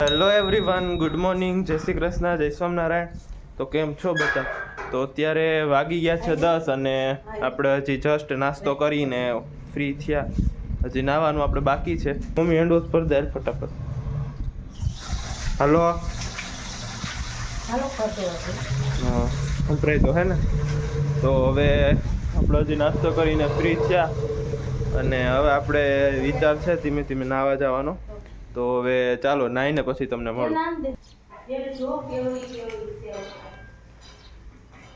Hello everyone good morning જય શ્રી કૃષ્ણ જય સ્વામિનારાયણ. તો કેમ છો બધા? તો અત્યારે વાગી ગયા છે દસ અને આપણે હજી જસ્ટ નાસ્તો કરીને ફ્રી થયા. હજી નાવાનું આપણે બાકી છે. મમ્મી હેન્ડવોશ પર દે ફટાફટ. હલો હા સંભળાય તો હે ને? તો હવે આપણે હજી નાસ્તો કરીને ફ્રી થયા. અને હવે આપણે વિચાર છે ધીમે ધીમે નાવા જવાનો. તો હવે ચાલો નાઈને પછી તમને મળું.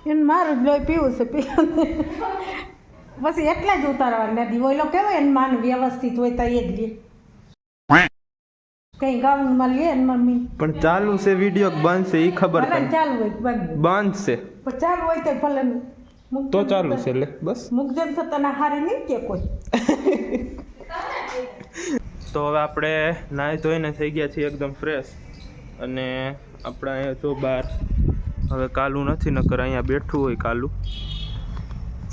એને મારું જ લોહી પીવું છે પીવું પછી એટલે જ ઉતારવા નથી ઓલો કેવો એને માન વ્યવસ્થિત હોય તો એ જ લે. કઈ ગાઉનમાં લે ને મમ્મી. પણ ચાલુ છે વીડિયો બંધ છે એ ખબર તને? ચાલુ હોય બંધ. બંધ છે. પણ ચાલુ હોય તો ભલે તો ચાલુ છે લે બસ. મુકજન થતા ના તને હારી નહીં કે કોઈ. તો હવે આપણે નાહી ધોઈને થઈ ગયા છીએ એકદમ ફ્રેશ અને આપણા અહીંયા જો બહાર, હવે કાલું નથી, નકર અહીંયા બેઠું હોય કાલું.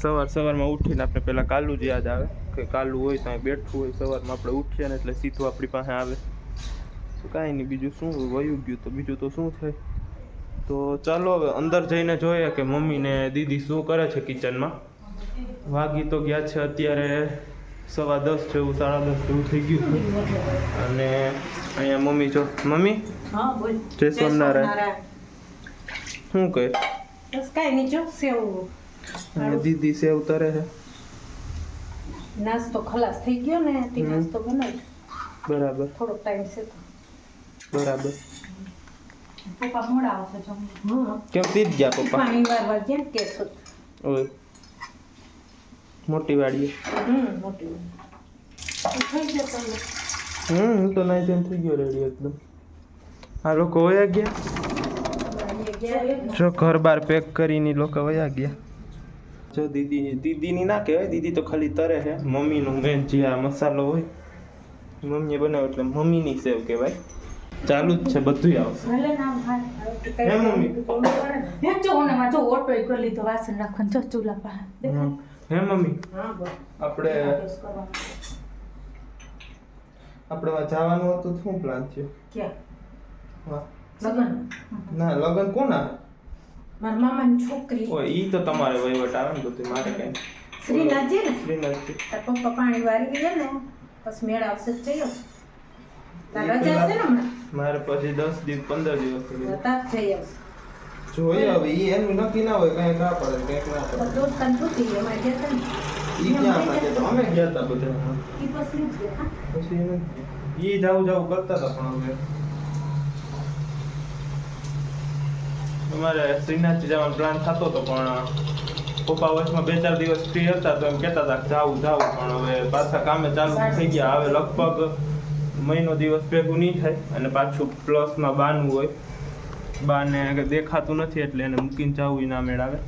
સવાર સવારમાં ઉઠીને આપણે પહેલાં કાલું જ યાદ આવે, કે કાલું હોય તો અહીં બેઠું હોય. સવારમાં આપણે ઉઠીએ ને એટલે સીધું આપણી પાસે આવે. તો કાંઈ નહીં, બીજું શું વયું ગયું તો, બીજું તો શું થાય? તો ચાલો હવે અંદર જઈને જોઈએ કે મમ્મી ને દીદી શું કરે છે કિચનમાં વાગી તો ગયા છે અત્યારે સવા દસ જેવું સાડા દસ જેવું થઈ ગયું અને અહીંયા મમ્મી જો. મમ્મી? જય સ્વામિનારાયણ. શું કહે? બસ કાંઈ નહીં જો સેવ. અને દીદી સેવ તરે છે? નાસ્તો ખલાસ થઈ ગયો ને તે નાસ્તો બનાવી. બરાબર. થોડોક ટાઈમ છે તો. બરાબર. પપ્પા મોડા આવશે કેમ તી ગયા પપ્પા? પાણી વાર વાર ને કેસો ઓય. મોટી વાડીએ. હમ મોટી હું તો નાઈ તેમ થઈ ગયો રેડી એકદમ. આ લોકો વયા ગયા? જો ઘર બાર પેક કરીને લોકો વયા ગયા. જો દીદી દીદીની ના કહેવાય દીદી તો ખાલી તરે છે. મમ્મીનું મેન જે આ મસાલો હોય મમ્મીએ બનાવ્યો એટલે મમ્મીની સેવ કહેવાય. ચાલુ જ છે બધું આવશે. હા મમ્મી? હે જો ઓટો કરી લીધો વાસણ નાખવાનું. જો ચૂલા પાસે. હે મમ્મી? આપણે આપણે જવાનું હતું શું પ્લાન છે ક્યાં? લગન? ના લગન કોના? મારા મામાની છોકરી. ઓ ઈ તો તમારે વહીવટ આવે ને બધું મારે કઈ? શ્રીનાથજી ને? શ્રીનાથજી. તાર પપ્પા પાણી વારી ગયા ને પછી મેળ આવશે તો જઈ આવશે તાર રજા છે ને હમણાં? મારે પછી દસ દિવસ પંદર દિવસ સુધી તાર જઈ આવશે જોઈએ હવે ઈ એનું નક્કી ના હોય કઈ ના પડે કંઈક ના તો પડે. દોસ્તાન પૂછી એમાં ગયા હતા ઈ ક્યાં હતા તો અમે ગયા હતા બધા. ઈ પછી જ? પછી એને ઈ જાવ જાવ કરતા હતા પણ હવે અમારે શ્રીનાથજી જવાનો પ્લાન થતો હતો પણ પપ્પા વચમાં બે ચાર દિવસ ફ્રી હતા તો એમ કહેતા હતા કે જાવું જાવું પણ હવે પાછા કામે ચાલુ થઈ ગયા. હવે લગભગ મહિનો દિવસ ભેગું નહીં થાય અને પાછું પ્લસમાં બાનું હોય. બાને દેખાતું નથી એટલે એને મૂકીને જવું ના મેળાવે.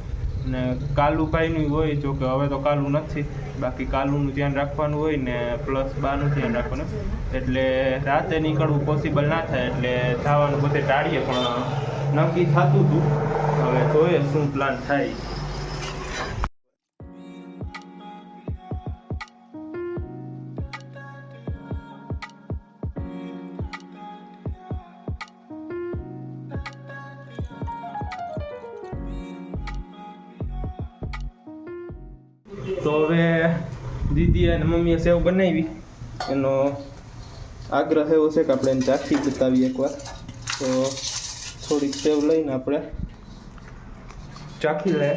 ને કાલુભાઈનું હોય જો કે હવે તો કાલું નથી, બાકી કાલુનું ધ્યાન રાખવાનું હોય ને પ્લસ બાનું ધ્યાન રાખવાનું. એટલે રાતે નીકળવું પોસિબલ ના થાય એટલે જવાનું બધે ટાળીએ, પણ નક્કી થતું હતું હવે જોઈએ શું પ્લાન થાય. દીદી અને મમ્મીએ સેવ બનાવી. એનો આગ્રહ એવો છે કે આપણે એને ચાખી બતાવીએ એકવાર. તો થોડીક સેવ લઈને આપણે ચાખી લે.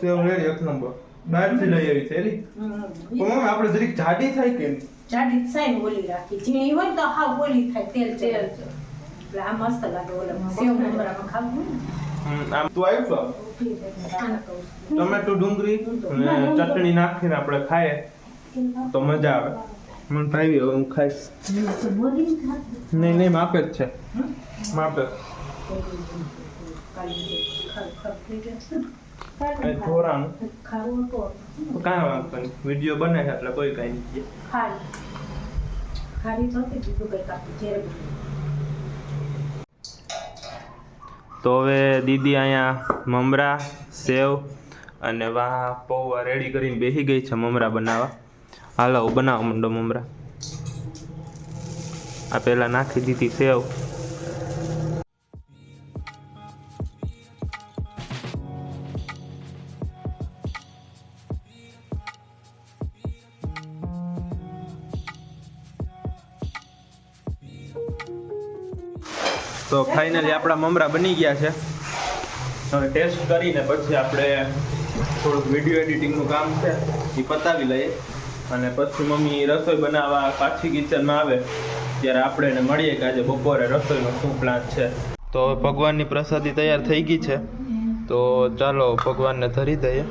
સેવ રેડી એક નંબર. બહારથી લઈ આવી થેલી પણ મમ્મી આપણે જરીક જાડી થાય કેમ? જાડી થાય ઓલી રાખી. ઝીણી હોય તો હાવ ઓલી થાય તેલ તેલ એટલે આ મસ્ત લાગે ઓલા સેવ મમરામાં ખાવું ને. આમ તું આવ્યું. ટમેટું ડુંગળી અને ચટણી નાખીને આપણે ખાઈએ. તો મજા આવે. મને ભાવી હવે હું ખાઈશ. નહીં નહીં માપે જ છે. માપે ધોરાનું કાંઈ વાંધો નહીં. વીડિયો બને છે એટલે કોઈ કાંઈ નહીં. ખારી ખારી તો હતી, બીજું કંઈક આપી ઝેર બીજું. તો હવે દીદી અહીંયા મમરા, સેવ અને વાહ, પૌવા રેડી કરીને બેસી ગઈ છે મમરા બનાવવા. હાલો, બનાવો મંડો મમરા. આ પહેલાં નાખી દીધી સેવ. ફાઇનલી આપણા મમરા બની ગયા છે. હવે ટેસ્ટ કરીને પછી આપણે થોડુંક વીડિયો એડિટિંગનું કામ છે, એ પતાવી લઈએ. અને પછી મમ્મી રસોઈ બનાવવા પાછી કિચનમાં આવે, ત્યારે આપણે એને મળીએ કે આજે બપોરે રસોઈનો શું પ્લાન છે. તો ભગવાનની પ્રસાદી તૈયાર થઈ ગઈ છે. તો ચાલો ભગવાનને ધરી દઈએ.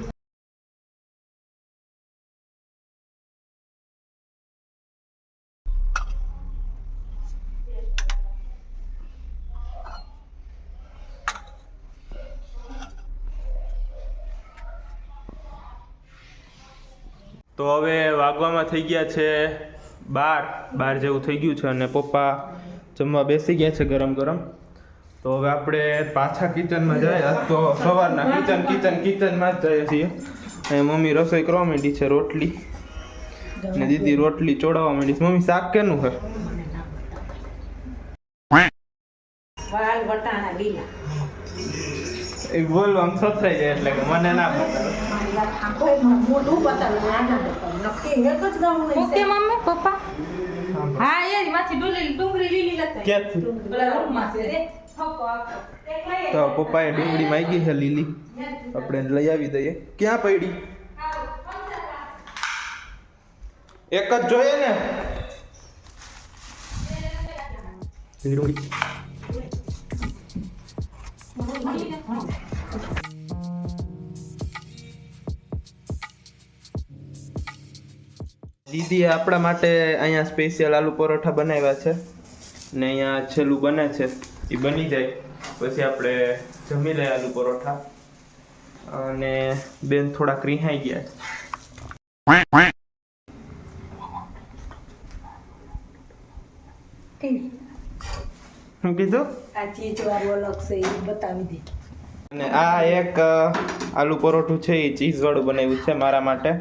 તો હવે વાગવામાં થઈ ગયા છે બાર. બાર જેવું થઈ ગયું છે અને પપ્પા જમવા બેસી ગયા છે ગરમ ગરમ. તો હવે આપણે પાછા કિચનમાં જઈએ. તો સવારના કિચન કિચન કિચનમાં જ જઈએ છીએ. અને મમ્મી રસોઈ કરવા માંડી છે રોટલી. ને દીદી રોટલી ચોડાવવા માંડી છે. મમ્મી શાક કેનું છે? એ બોલો આમ થઈ જાય એટલે કે મને ના બતાવે ઓકે મમ્મી પપ્પા હા એ માથી ડુંગળી ડુંગળી લીલી લખાય કે પેલા રૂમમાં છે રે તો પપ્પાએ ડુંગળી માંગી છે લીલી આપણે લઈ આવી દઈએ ક્યાં પડી એક જ જોઈએ ને ડુંગળી દીદીએ આપણા માટે અહીંયા સ્પેશિયલ આલુ પરોઠા બનાવ્યા છે. ને અહીંયા છેલ્લું બને છે. એ બની જાય. પછી આપણે જમી લઈએ આલુ પરોઠા. અને બેન થોડાક રિહાઈ ગયા શું કીધું? આ ચીજ વાળું અલગ છે એ બતાવી દે. અને આ એક આલુ પરોઠું છે એ ચીઝ વાળું બનાવ્યું છે મારા માટે.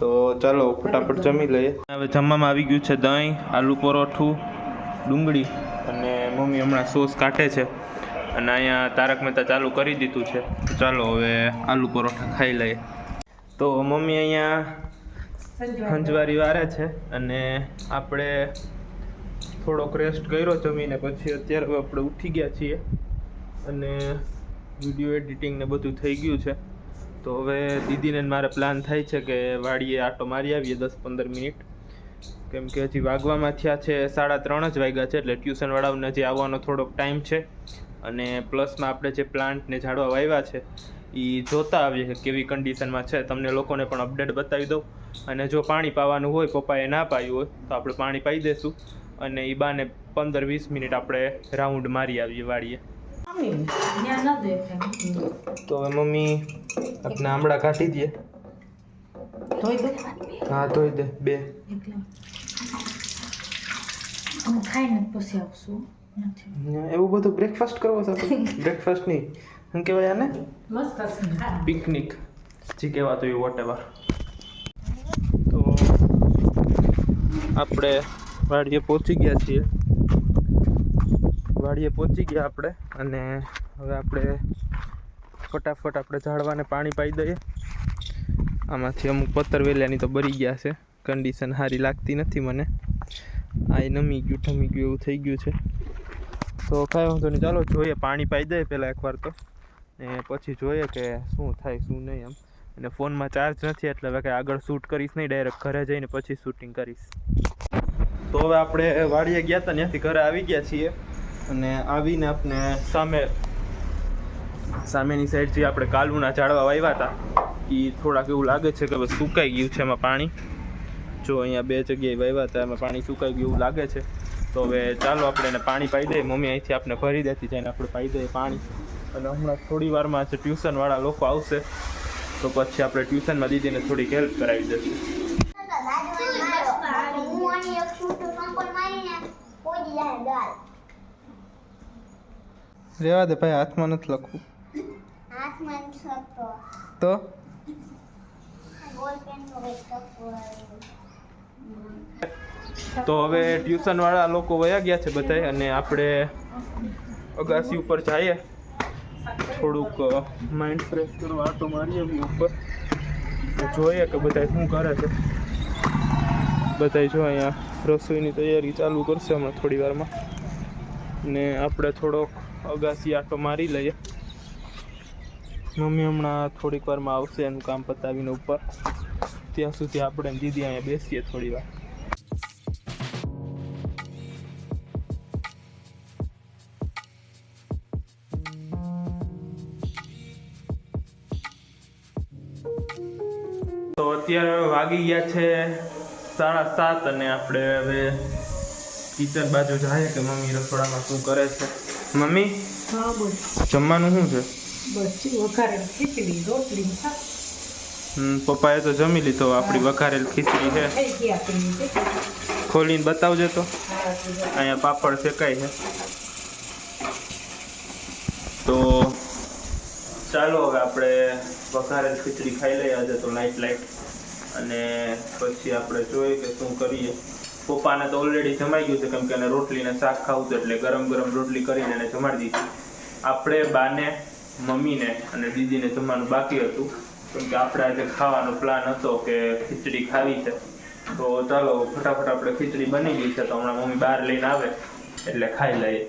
તો ચાલો, ફટાફટ જમી લઈએ. હવે જમવામાં આવી ગયું છે દહીં, આલુ પરોઠું, ડુંગળી અને મમ્મી હમણાં સોસ કાઢે છે. અને અહીંયા તારક મહેતા ચાલુ કરી દીધું છે. ચાલો, હવે આલુ પરોઠા ખાઈ લઈએ. તો મમ્મી અહીંયા ખંજવારી વારે છે અને આપણે થોડોક રેસ્ટ કર્યો જમીને, પછી અત્યારે આપણે ઉઠી ગયા છીએ. અને વીડિયો એડિટિંગ ને બધું થઈ ગયું છે. તો હવે દીદીને મારે પ્લાન થાય છે કે વાડીએ આટો મારી આવીએ દસ પંદર મિનિટ. કેમ કે હજી વાગવામાં થયા છે સાડા ત્રણ જ વાગ્યા છે એટલે ટ્યુશનવાળાઓને હજી આવવાનો થોડોક ટાઈમ છે. અને પ્લસમાં આપણે જે પ્લાન્ટને ઝાડવા વાવ્યા છે એ જોતા આવીએ કે કેવી કન્ડિશનમાં છે. તમને લોકોને પણ અપડેટ બતાવી દઉં. અને જો પાણી પાવાનું હોય, પપ્પાએ ના પાયું હોય, તો આપણે પાણી પાઈ દઈશું અને એ બાને પંદર વીસ મિનિટ આપણે રાઉન્ડ મારી આવીએ વાડીએ. તો હવે મમ્મી આપણે આમળા કાઢી દઈએ ધોઈ દો. હા ધોઈ દે બે. હું ખાઈને પછી આવશું એવું બધું બ્રેકફાસ્ટ કરવો છો બ્રેકફાસ્ટ નહીં શું કહેવાય આને? મસ્ત પિકનિક જે કહેવાતું હોય વોટ એવર તો આપણે વાડીએ પહોંચી ગયા છીએ. વાડીએ પહોંચી ગયા આપણે. અને હવે આપણે ફટાફટ આપણે ઝાડવાને પાણી પાઈ દઈએ. આમાંથી અમુક પત્તર વેલ્યાની તો બરી ગયા છે. કન્ડિશન સારી લાગતી નથી મને. આ નમી ગયું, ઠમી ગયું, એવું થઈ ગયું છે. તો કાંઈ વાંધો નહીં, ચાલો જોઈએ, પાણી પાઈ દઈએ પહેલાં એકવાર તો. ને પછી જોઈએ કે શું થાય, શું નહીં એમ. અને ફોનમાં ચાર્જ નથી, એટલે હવે કાંઈ આગળ શૂટ કરીશ નહીં ડાયરેક્ટ ઘરે જઈને પછી શૂટિંગ કરીશ. તો હવે આપણે વાડીએ ગયા હતા ત્યાંથી ઘરે આવી ગયા છીએ. અને આવીને આપણે સામે સામેની સાઈડ જે આપણે કાલુના ઝાડવા વાવ્યા હતા એ થોડાક એવું લાગે છે કે હવે સુકાઈ ગયું છે એમાં પાણી. જો અહીંયા બે જગ્યાએ વાવ્યા હતા એમાં પાણી સુકાઈ ગયું એવું લાગે છે. તો હવે ચાલો આપણે એને પાણી પાઈ દઈએ. મમ્મી અહીંથી આપણે ભરી દેતી જઈને આપણે પાઈ દઈએ પાણી. અને હમણાં થોડી વારમાં જે ટ્યુશનવાળા લોકો આવશે. તો પછી આપણે ટ્યુશનમાં દીદીને થોડીક હેલ્પ કરાવી દઈશું. હું આની કોઈ જાય રેવા દે ભાઈ હાથમાં નથી લખવું. તો? તો હવે ટ્યુશન વાળા લોકો વયા ગયા છે બધાય અને આપણે અગાસી ઉપર જઈએ. થોડુંક માઇન્ડ ફ્રેશ કરવા આટો મારીએ બી ઉપર. જોઈએ કે બધા શું કરે છે. બધા જો અહીંયા રસોઈની તૈયારી ચાલુ કરશે હમણાં થોડી વારમાં. ને આપણે થોડોક અગાસી આટો મારી લઈએ. મમ્મી હમણાં થોડીક વારમાં આવશે એનું કામ પતાવીને ઉપર. ત્યાં સુધી આપણે દીદી અહીંયા બેસીએ થોડી વાર. તો અત્યારે વાગી ગયા છે સાડા સાત અને આપણે હવે કિચન બાજુ જાય કે મમ્મી રસોડામાં શું કરે છે? મમ્મી? હા બોલ. જમવાનું શું છે? બસ વઘારે ખીચડી રોટલી હમ, પપ્પાએ તો જમી લીધો આપણી વઘારેલ ખીચડી છે. ખોલીને બતાવજે તો. અહીંયા પાપડ શેકાય છે. તો ચાલો હવે આપણે વઘારેલ ખીચડી ખાઈ લઈએ આજે તો લાઈટ લાઈટ અને પછી આપણે જોઈએ કે શું કરીએ. પપ્પાને તો ઓલરેડી જમાઈ ગયું છે, કેમ કે એને રોટલીને શાક ખાવું છે, એટલે ગરમ ગરમ રોટલી કરીને એને જમાડી દીધી. આપણે બાને, મમ્મીને અને દીદીને જમવાનું બાકી હતું. કેમ કે આપણે આજે ખાવાનો પ્લાન હતો કે ખીચડી ખાવી છે. તો ચાલો, ફટાફટ આપણે ખીચડી બની ગઈ છે, તો હમણાં મમ્મી બહાર લઈને આવે, એટલે ખાઈ લઈએ.